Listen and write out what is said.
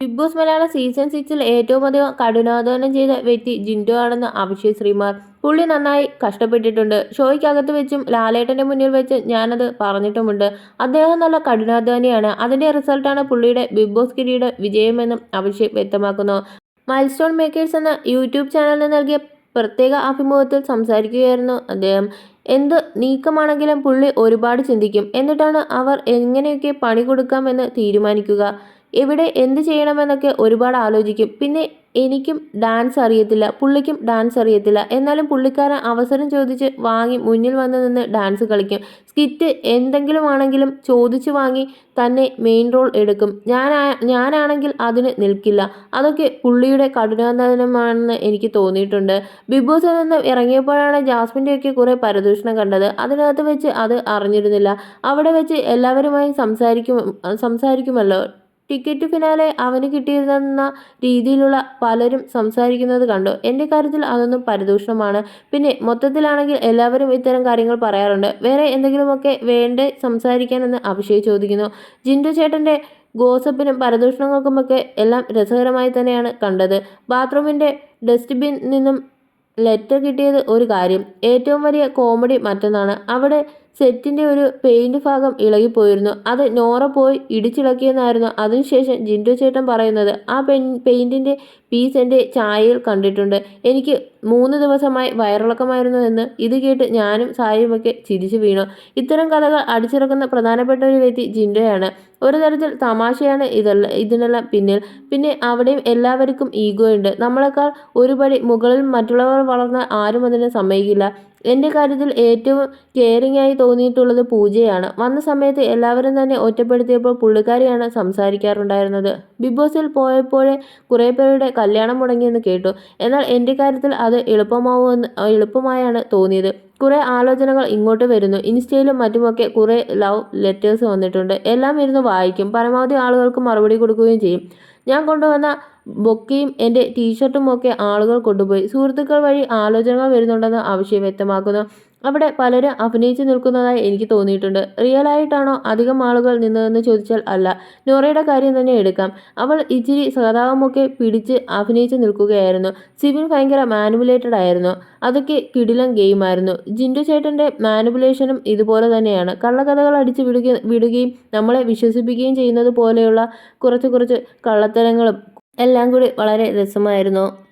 Big boss Malayalam season സിക്സിൽ ഏറ്റവും അധികം കഠിനാധ്വാനം ചെയ്ത വ്യക്തി ജിൻഡോ ആണെന്ന് അഭിഷേക് ശ്രീമാർ പുള്ളി നന്നായി കഷ്ടപ്പെട്ടിട്ടുണ്ട്. ഷോയ്ക്കകത്ത് വെച്ചും ലാലേട്ടന്റെ മുന്നിൽ വെച്ച് ഞാനത് പറഞ്ഞിട്ടുമുണ്ട്. അദ്ദേഹം നല്ല കഠിനാധ്വാനിയാണ്. അതിന്റെ റിസൾട്ടാണ് പുള്ളിയുടെ ബിഗ് ബോസ് കിരീട വിജയമെന്നും അഭിഷേക് വ്യക്തമാക്കുന്നു. മൈൽസ്റ്റോൺ മേക്കേഴ്സ് എന്ന യൂട്യൂബ് ചാനലിന് നൽകിയ പ്രത്യേക അഭിമുഖത്തിൽ സംസാരിക്കുകയായിരുന്നു അദ്ദേഹം. എന്ത് നീക്കമാണെങ്കിലും പുള്ളി ഒരുപാട് ചിന്തിക്കും. എന്നിട്ടാണ് അവർ എങ്ങനെയൊക്കെ പണി കൊടുക്കാമെന്ന് തീരുമാനിക്കുക. എവിടെ എന്ത് ചെയ്യണമെന്നൊക്കെ ഒരുപാട് ആലോചിക്കും. പിന്നെ എനിക്കും ഡാൻസ് അറിയത്തില്ല പുള്ളിക്കും ഡാൻസ് അറിയത്തില്ല. എന്നാലും പുള്ളിക്കാരൻ അവസരം ചോദിച്ച് വാങ്ങി മുന്നിൽ വന്ന് നിന്ന് ഡാൻസ് കളിക്കും. സ്കിറ്റ് എന്തെങ്കിലും ആണെങ്കിലും ചോദിച്ച് വാങ്ങി തന്നെ മെയിൻ റോൾ എടുക്കും. ഞാൻ ഞാനാണെങ്കിൽ അതിന് നിൽക്കില്ല. അതൊക്കെ പുള്ളിയുടെ കഠിനാധ്വാനമാണെന്ന് എനിക്ക് തോന്നിയിട്ടുണ്ട്. ബിഗ് ബോസിൽ നിന്ന് ഇറങ്ങിയപ്പോഴാണ് ജാസ്മിന്റെയൊക്കെ കുറേ പരദൂഷണം കണ്ടത്. അതിനകത്ത് വെച്ച് അത് അറിഞ്ഞിരുന്നില്ല. അവിടെ വെച്ച് എല്ലാവരുമായി സംസാരിക്കും സംസാരിക്കുമല്ലോ. ടിക്കറ്റ് ഫിനാലെ അവന് കിട്ടിയിരുന്ന രീതിയിലുള്ള പലരും സംസാരിക്കുന്നത് കണ്ടു. എന്റെ കാര്യത്തിൽ അതൊന്നും പരിദൂഷണമാണ്. പിന്നെ മൊത്തത്തിലാണെങ്കിൽ എല്ലാവരും ഇത്തരം കാര്യങ്ങൾ പറയാറുണ്ട്. വേറെ എന്തെങ്കിലുമൊക്കെ വേണ്ടേ സംസാരിക്കാനെന്ന് അഭിഷേക് ചോദിക്കുന്നു. ജിൻഡു ചേട്ടന്റെ ഗോസപ്പിനും പരദൂഷണങ്ങൾക്കുമൊക്കെ എല്ലാം രസകരമായി തന്നെയാണ് കണ്ടത്. ബാത്റൂമിന്റെ ഡസ്റ്റ്ബിൻ നിന്നും ലെറ്റർ കിട്ടിയത് ഒരു കാര്യം. ഏറ്റവും വലിയ കോമഡി മറ്റൊന്നാണ്. അവിടെ സെറ്റിന്റെ ഒരു പെയിന്റ് ഭാഗം ഇളകിപ്പോയിരുന്നു. അത് നോറ പോയി ഇടിച്ചിളക്കിയെന്നായിരുന്നു. അതിനുശേഷം ജിൻഡു ചേട്ടൻ പറയുന്നത് ആ പെൻ പെയിന്റിന്റെ പീസ് എന്റെ ചായയിൽ കണ്ടിട്ടുണ്ട്. എനിക്ക് മൂന്ന് ദിവസമായി വയറിളക്കമായിരുന്നു എന്ന് ഇത് കേട്ട് ഞാനും സായുമൊക്കെ ചിരിച്ചു വീണു. ഇത്തരം കഥകൾ അടിച്ചിറക്കുന്ന പ്രധാനപ്പെട്ട ഒരു വ്യക്തി ജിൻഡയാണ്. ഒരു തരത്തിൽ തമാശയാണ് ഇതെല്ലാം ഇതിനെല്ലാം പിന്നിൽ. പിന്നെ അവിടെയും എല്ലാവർക്കും ഈഗോ ഉണ്ട്. നമ്മളെക്കാൾ ഒരുപടി മുകളിൽ മറ്റുള്ളവർ വളർന്ന ആരും അതിനെ സമ്മതിക്കില്ല. എന്റെ കാര്യത്തിൽ ഏറ്റവും കെയറിംഗ് ആയി തോന്നിയിട്ടുള്ളത് പൂജയാണ്. വന്ന സമയത്ത് എല്ലാവരും തന്നെ ഒറ്റപ്പെടുത്തിയപ്പോൾ പുള്ളിക്കാരിയാണ് സംസാരിക്കാറുണ്ടായിരുന്നത്. ബിഗ് ബോസിൽ പോയപ്പോഴേ കുറേ പേരുടെ കല്യാണം മുടങ്ങിയെന്ന് കേട്ടു. എന്നാൽ എന്റെ കാര്യത്തിൽ അത് എളുപ്പമാവുമെന്ന് എളുപ്പമായാണ് തോന്നിയത്. കുറേ ആലോചനകൾ ഇങ്ങോട്ട് വരുന്നു. ഇൻസ്റ്റയിലും മറ്റുമൊക്കെ കുറേ ലവ് ലെറ്റേഴ്സ് വന്നിട്ടുണ്ട്. എല്ലാം ഇരുന്ന് വായിക്കും. പരമാവധി ആളുകൾക്ക് മറുപടി കൊടുക്കുകയും ചെയ്യും. ഞാൻ കൊണ്ടുവന്ന ബൊക്കയും എന്റെ ടീഷർട്ടും ഒക്കെ ആളുകൾ കൊണ്ടുപോയി. സുഹൃത്തുക്കൾ വഴി ആലോചനകൾ വരുന്നുണ്ടെന്ന് ആവശ്യം വ്യക്തമാക്കുന്നു. അവിടെ പലരും അഭിനയിച്ചു നിൽക്കുന്നതായി എനിക്ക് തോന്നിയിട്ടുണ്ട്. റിയൽ ആയിട്ടാണോ അധികം ആളുകൾ നിന്നതെന്ന് ചോദിച്ചാൽ അല്ല. നോറയുടെ കാര്യം തന്നെ എടുക്കാം. അവൾ ഇച്ചിരി സഹതാപമൊക്കെ പിടിച്ച് അഭിനയിച്ചു നിൽക്കുകയായിരുന്നു. സിവിൻ ഭയങ്കര മാനുപുലേറ്റഡ് ആയിരുന്നു. അതൊക്കെ കിടിലം ഗെയിമായിരുന്നു ജിൻഡു ചേട്ടന്റെ മാനുപുലേഷനും ഇതുപോലെ തന്നെയാണ്. കള്ളക്കഥകൾ അടിച്ച് വിടുക വിടുകയും നമ്മളെ വിശ്വസിപ്പിക്കുകയും ചെയ്യുന്നത് പോലെയുള്ള കുറച്ച് കുറച്ച് കള്ളത്തരങ്ങളും എല്ലാം കൂടി വളരെ രസമായിരുന്നു.